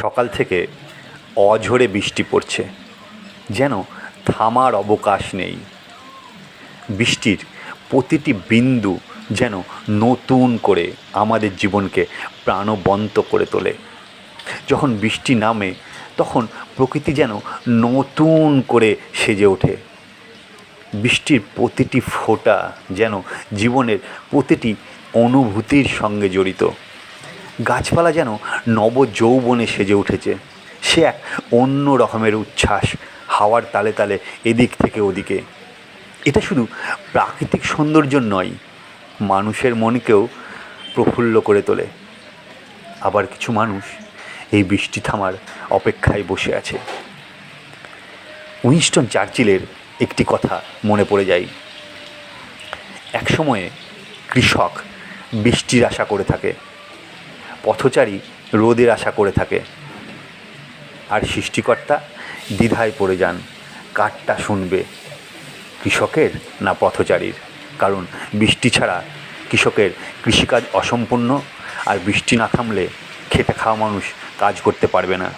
সকাল থেকে অঝোরে বৃষ্টি পড়ছে। যেন থামার অবকাশ নেই। বৃষ্টির প্রতিটি বিন্দু যেন নতুন করে আমাদের জীবনকে প্রাণবন্ত করে তোলে। যখন বৃষ্টি নামে, তখন প্রকৃতি যেন নতুন করে সেজে ওঠে। বৃষ্টির প্রতিটি ফোঁটা যেন জীবনের প্রতিটি অনুভূতির সঙ্গে জড়িত। গাছপালা যেন নব যৌবনে সেজে উঠেছে। সে এক অন্য রকমের উচ্ছ্বাস, হাওয়ার তালে তালে এদিক থেকে ওদিকে। এটা শুধু প্রাকৃতিক সৌন্দর্য নয়, মানুষের মনকেও প্রফুল্ল করে তোলে। আবার কিছু মানুষ এই বৃষ্টি থামার অপেক্ষায় বসে আছে। উইনস্টন চার্চিলের একটি কথা মনে পড়ে যায়। এক সময়ে কৃষক বৃষ্টির আশা করে থাকে। পথচারী রোদের আশা করে থাকে। আর সৃষ্টিকর্তা দ্বিধায় পড়ে যান, কাঠটা শুনবে কৃষকের না পথচারীর। কারণ বৃষ্টি ছাড়া কৃষকের কৃষিকাজ অসম্পূর্ণ, আর বৃষ্টি না থামলে খেটে খাওয়া মানুষ কাজ করতে পারবে না।